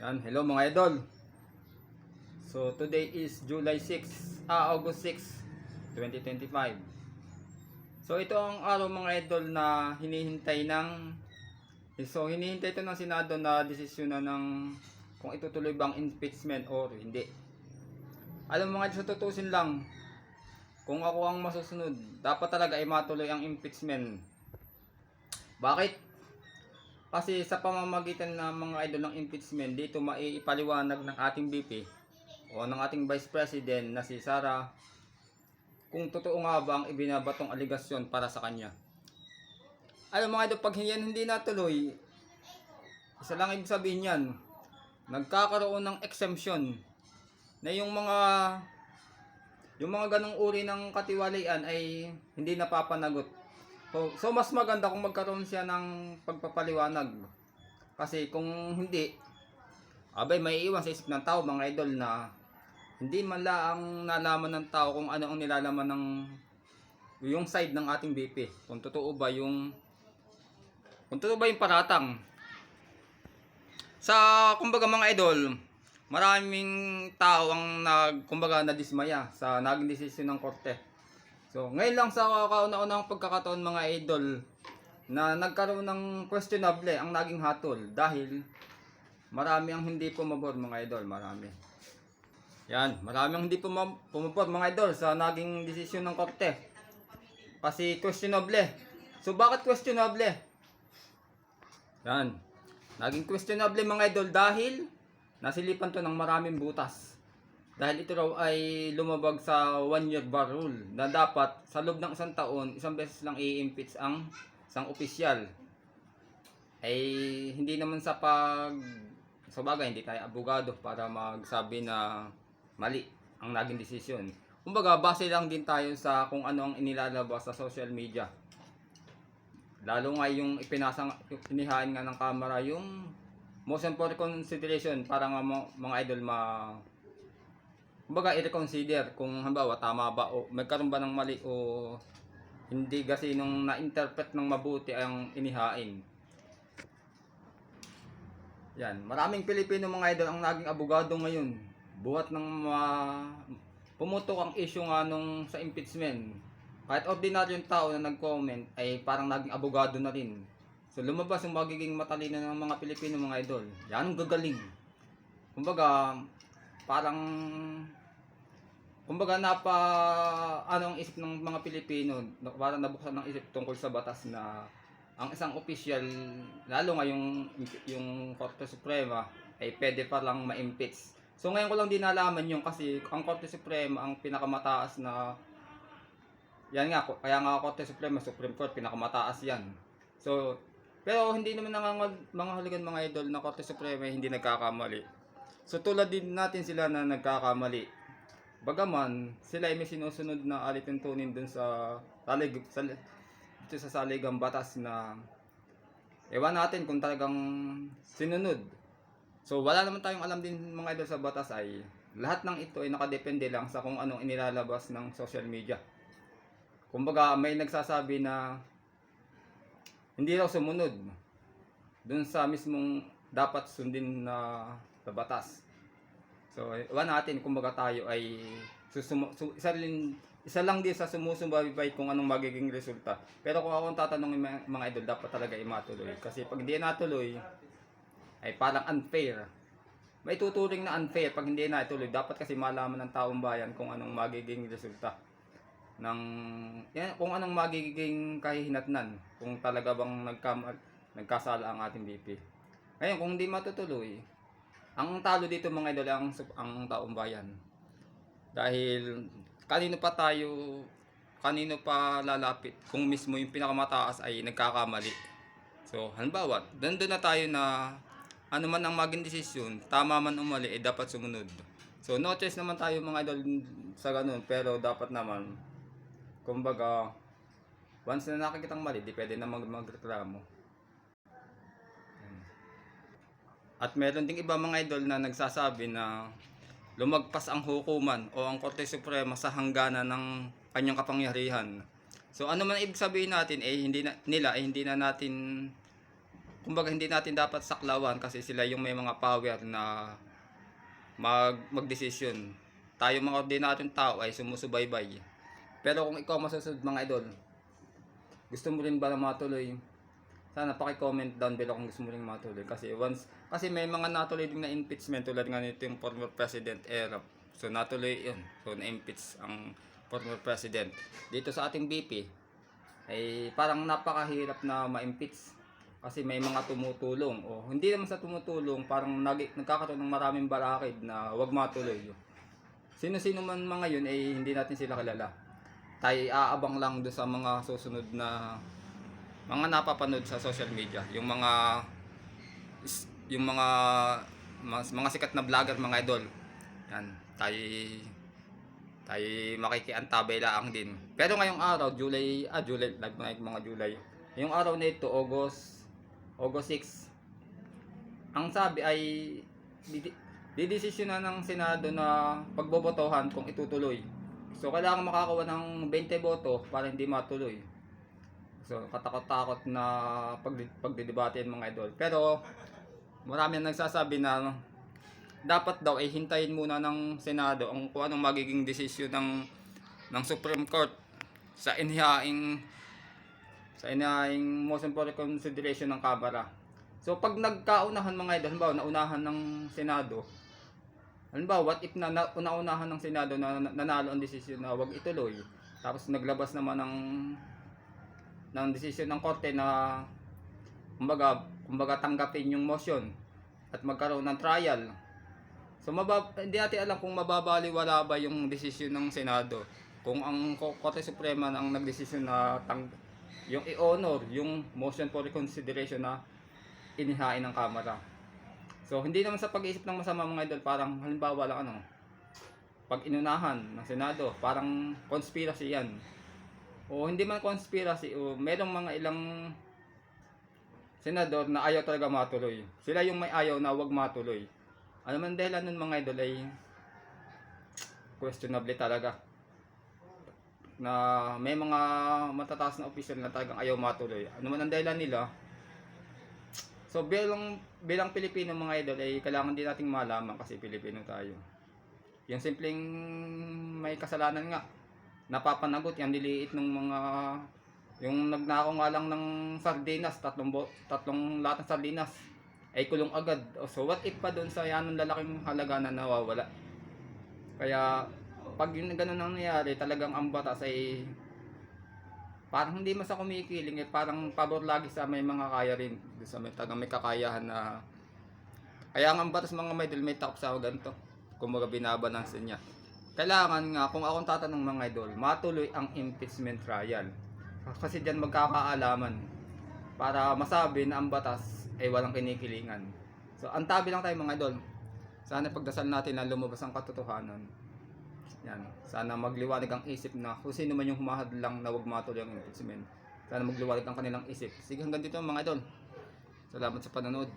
Yan, hello mga idol. So today is July 6, ah August 6, 2025. So ito ang araw mga idol na hinihintay ng So hinihintay ito ng Senado na desisyon na ng kung itutuloy bang impeachment or hindi. Alam mga idol, sa tutusin lang, kung ako ang masusunod, dapat talaga ay matuloy ang impeachment. Bakit? Kasi sa pamamagitan ng mga idol ng impeachment, dito maiipaliwanag ng ating VP o ng ating Vice President na si Sara kung totoo nga ba ang ibinabatong aligasyon para sa kanya. Alam mga idol, pag yan hindi natuloy, isa lang ibig sabihin yan, nagkakaroon ng exemption na yung mga yung mga ganong uri ng katiwalian ay hindi napapanagot. So, so mas maganda kung magkaroon siya ng pagpapaliwanag. Kasi kung hindi, abay may iwan sa isip ng tao mga idol na hindi man lang nalaman ng tao kung ano ang nilalaman ng yung side ng ating BP. Kung totoo ba yung kung totoo ba yung paratang. Sa kumbaga mga idol, maraming tao ang nag kumbaga nadismaya sa naging desisyon ng korte. So, ngayon lang sa kauna-unang pagkakataon mga idol na nagkaroon ng questionable ang naging hatol dahil marami ang hindi pumabor mga idol, marami. Yan, marami ang hindi puma- pumabor mga idol sa naging desisyon ng korte. Kasi questionable. So, bakit questionable? Yan. Naging questionable mga idol dahil nasilipan to ng maraming butas. Dahil ito raw ay lumabag sa one year bar rule na dapat sa loob ng isang taon, isang beses lang i-impeach ang isang opisyal. Ay hindi naman sa pag sa bagay, hindi tayo abogado para magsabi na mali ang naging desisyon. Kumbaga, base lang din tayo sa kung ano ang inilalabas sa social media. Lalo nga yung ipinasang inihain nga ng camera yung motion for consideration para nga mga idol ma kumbaga i-reconsider kung halimbawa tama ba o magkaroon ba ng mali o hindi kasi nung na-interpret ng mabuti ang inihain. Yan, maraming Pilipino mga idol ang naging abogado ngayon. Buhat ng mga pumutok ang issue nga nung sa impeachment. Kahit ordinaryong tao na nag-comment ay parang naging abogado na rin. So lumabas yung magiging matalino ng mga Pilipino mga idol. Yan ang gagaling. Kumbaga, parang kumbaga napa ano ang isip ng mga Pilipino, parang nabuksan ng isip tungkol sa batas na ang isang opisyal, lalo nga yung, yung Korte Suprema, ay pwede pa lang ma-impeach. So ngayon ko lang din nalaman yung kasi ang Korte Suprema ang pinakamataas na yan nga, kaya nga Korte Suprema, Supreme Court, pinakamataas yan. So, pero hindi naman nangangag mga haligan mga idol na Korte Suprema hindi nagkakamali. So tulad din natin sila na nagkakamali. Bagaman, sila ay may sinusunod na alituntunin dun sa salig, sa, dito sa saligang batas na ewan natin kung talagang sinunod. So wala naman tayong alam din mga idol sa batas ay lahat ng ito ay nakadepende lang sa kung anong inilalabas ng social media. Kumbaga may nagsasabi na hindi raw sumunod dun sa mismong dapat sundin na sa batas. So, iwan natin kumbaga tayo ay susumo, su, isa, rin, isa lang din sa sumusubaybay kung anong magiging resulta. Pero kung akong tatanungin mga, mga idol, dapat talaga ay matuloy. Kasi pag hindi natuloy, ay parang unfair. May tuturing na unfair pag hindi natuloy. Dapat kasi malaman ng taong bayan kung anong magiging resulta ng yan, kung anong magiging kahihinatnan kung talaga bang nagkam, nagkasala ang ating BP. Ngayon, kung hindi matutuloy, ang talo dito mga idol ang, ang taong bayan. Dahil kanino pa tayo, kanino pa lalapit kung mismo yung pinakamataas ay nagkakamali. So, halimbawa, nandun na tayo na ano man ang maging desisyon, tama man o mali, eh dapat sumunod. So, no choice naman tayo mga idol sa ganun, pero dapat naman, kumbaga, once na nakikita ang mali, di pwede na mag magreklamo. At meron ding iba mga idol na nagsasabi na lumagpas ang hukuman o ang Korte Suprema sa hangganan ng kanyang kapangyarihan. So ano man ibig sabihin natin eh hindi na, nila eh hindi na natin kumbaga hindi natin dapat saklawan kasi sila yung may mga power na mag magdesisyon. Tayo mga ordinaryong tao ay sumusubaybay. Pero kung ikaw masusunod mga idol, gusto mo rin ba na matuloy? Sana paki-comment down below kung gusto mo rin matuloy kasi once kasi may mga natuloy din na impeachment tulad nga nito yung former president Erap. So natuloy yun. So na-impeach ang former president. Dito sa ating BP ay parang napakahirap na ma-impeach kasi may mga tumutulong o hindi naman sa tumutulong parang nag nagkakaroon ng maraming barakid na wag matuloy sino-sino man mga yun ay hindi natin sila kilala tayo aabang lang doon sa mga susunod na mga napapanood sa social media yung mga yung mga mga, mga sikat na vlogger mga idol. Yan tayo tayo makikiantabay lang din. Pero ngayong araw July ah July live na mga July. Yung araw na ito August August 6 ang sabi ay didi- didesisyonan ng Senado na pagbobotohan kung itutuloy. So kailangan makakuha ng 20 boto para hindi matuloy. So katakot-takot na pag pagdidebate mga idol. Pero marami ang nagsasabi na dapat daw ay hintayin muna ng Senado ang kung anong magiging desisyon ng ng Supreme Court sa inhihaing sa inihahing motion for reconsideration ng Kamara. So pag nagkaunahan mga idol, halimbawa naunahan ng Senado, halimbawa what if na, na unaunahan ng Senado na, na nanalo ang desisyon na wag ituloy, tapos naglabas naman ng ng desisyon ng korte na kumbaga, kumbaga tanggapin yung motion at magkaroon ng trial. So mabab hindi natin alam kung mababaliwala ba yung desisyon ng Senado. Kung ang Ko- Korte Suprema ang nagdesisyon na tang yung i-honor yung motion for reconsideration na inihain ng Kamara. So hindi naman sa pag-iisip ng masama mga idol, parang halimbawa lang ano, pag inunahan ng Senado, parang conspiracy yan. O hindi man conspiracy, o merong mga ilang senador na ayaw talaga matuloy. Sila yung may ayaw na wag matuloy. Ano man dahilan nun mga idol ay questionable talaga. Na may mga matataas na opisyal na talagang ayaw matuloy. Ano man ang dahilan nila. So bilang bilang Pilipino mga idol ay kailangan din nating malaman kasi Pilipino tayo. Yung simpleng may kasalanan nga napapanagot yan niliit ng mga yung nagnakaw nga lang ng sardinas, tatlong, bo- tatlong lahat ng sardinas, ay kulong agad. So what if pa doon sa yan ng lalaking halaga na nawawala? Kaya pag yung ganun ang nangyari, talagang ang batas ay parang hindi man sa kumikiling, eh, parang pabor lagi sa may mga kaya rin. Sa may tagang may kakayahan na kaya nga ang batas mga may may takop sa ganito. Kumbaga binabalansin niya. Kailangan nga, kung akong tatanong mga idol, matuloy ang impeachment trial. Kasi dyan magkakaalaman para masabi na ang batas ay walang kinikilingan. So, antabi lang tayo mga idol. Sana pagdasal natin na lumabas ang katotohanan. Yan. Sana magliwanag ang isip na kung sino man yung humahad lang na wag matuloy ang impeachment. Sana magliwanag ang kanilang isip. Sige, hanggang dito mga idol. Salamat sa panonood.